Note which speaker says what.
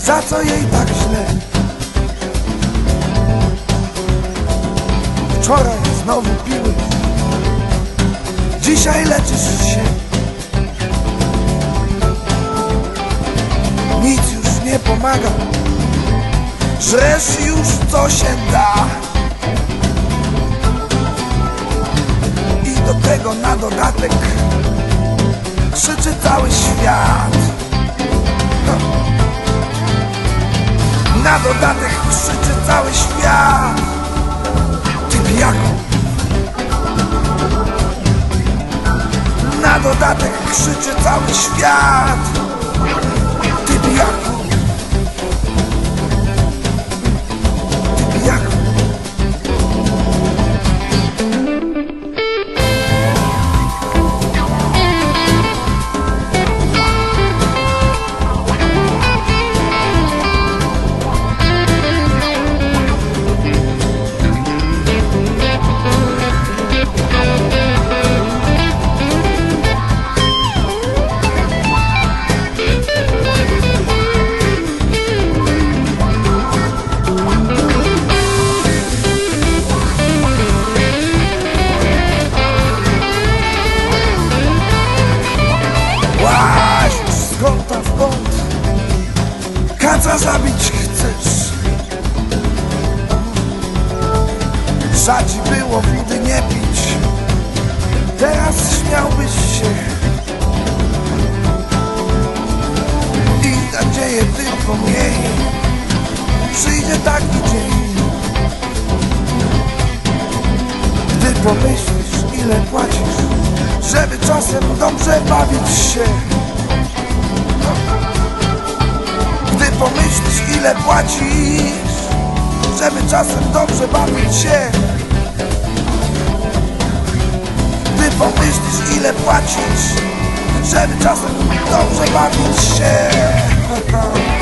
Speaker 1: Za co jej tak źle? Wczoraj znowu piłeś Dzisiaj leczysz się. Nic już nie pomaga. Żresz już co się da. I do tego na dodatek Krzyczy cały świat Na dodatek krzyczy cały świat. Ty pijaku Na dodatek krzyczy cały świat Kaca zabić chcesz? Szadzi było wody nie pić. Teraz śmiałbyś się. I nadzieję tylko mniej Przyjdzie taki dzień Gdy pomyślisz ile płacisz Żeby czasem dobrze bawić się ile płacisz? Żeby czasem dobrze bawić się. Gdy pomyślisz ile płacisz? Żeby czasem dobrze bawić się